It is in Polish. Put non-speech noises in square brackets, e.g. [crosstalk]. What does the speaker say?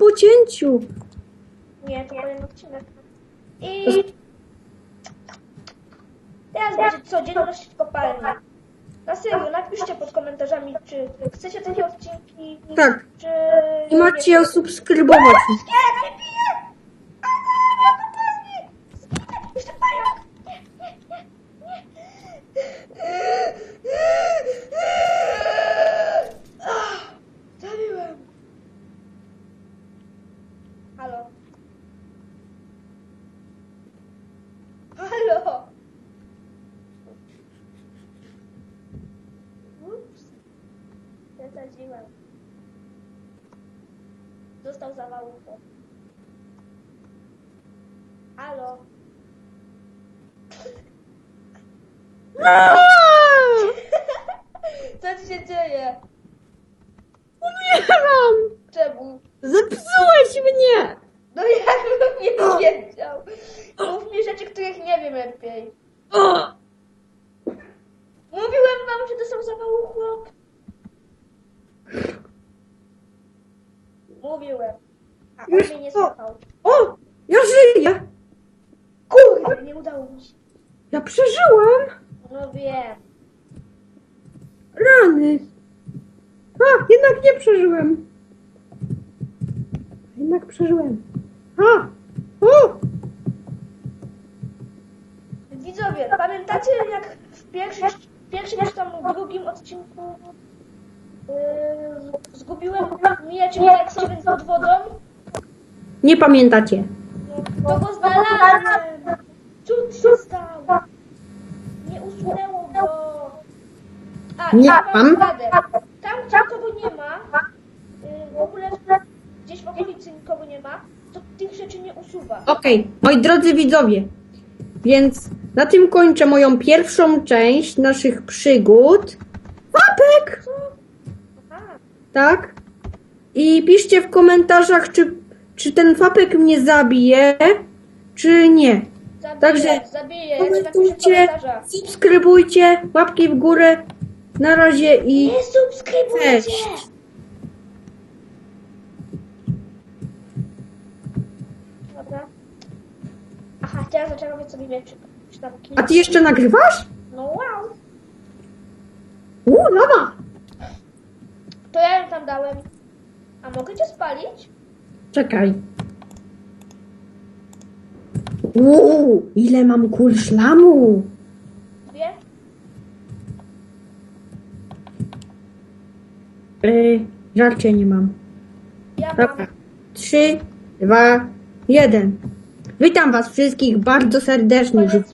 po cięciu. Nie, to kolejny odcinek. I teraz będzie codzienność w kopalni. Na serio, napiszcie pod komentarzami, czy chcecie takie odcinki, Tak. czy... I macie subskrybować. Nie, nie piję! A, nie, kopalni! Zginę! Jeszcze pająk! Nie, nie, nie, nie! Ach, Zabiłem! Halo? Halo? Ups. Przesadziłem. Dostał zawałówkę. Halo? [laughs] Co ci się dzieje? Umieram! Czemu? Zepsułeś mnie! No jakbym nie wiedział. Mów mi rzeczy, których nie wiem lepiej. Mówiłem wam, że to są zawału chłop. Mówiłem. A on mnie nie słuchał. O! Ja żyję! Kurde, nie udało mi się. Ja przeżyłem! No wiem. Rany! A, jednak nie przeżyłem. Jednak przeżyłem. A! O! Widzowie, pamiętacie jak w pierwszym, w pierwszym czy tam drugim odcinku yy, zgubiłem miecz Jacksowy pod wodą? Nie pamiętacie. To go znalazłem! Cud się stał! Nie usunęło go! A, Nie ja mam. radę. Tam, gdzie nikogo nie ma, yy, w ogóle gdzieś w okolicy nikogo nie ma, to tych rzeczy nie usuwa. Okej, moi drodzy widzowie, więc na tym kończę moją pierwszą część naszych przygód. Papek! Tak? I piszcie w komentarzach, czy, czy ten fapek mnie zabije, czy nie. Zabiję, Także zabiję, w komentujcie, subskrybujcie, łapki w górę. Na razie i Nie subskrybujcie! cześć. Dobra. Aha, teraz zaczęłam robić sobie mieczyk. Czy tam A ty jeszcze nagrywasz? No wow! U, lawa! Tam dałem. A mogę cię spalić? Czekaj. Uuu, ile mam kul szlamu. Dwie? Yy, żarcie nie mam. Ja mam. Trzy, dwa, jeden. Witam was wszystkich bardzo serdecznie. Koniec